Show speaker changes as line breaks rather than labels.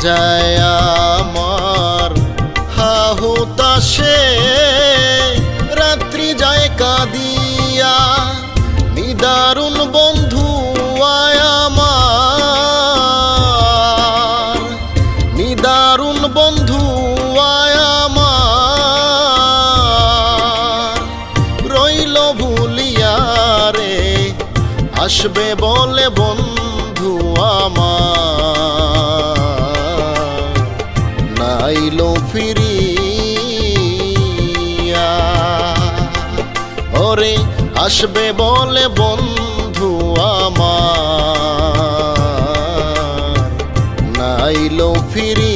যায় আমার। হাহুতাসে রাত্রি যায় কাঁদিয়া। নিদারুণ বন্ধু আমার। নিদারুণ বন্ধু রইল ভুলিয়া রে, আসবে বলে বন্ধু আইলো ফিরিয়া। ওরে আসবে বলে বন্ধু আমার। নাইল ফিরি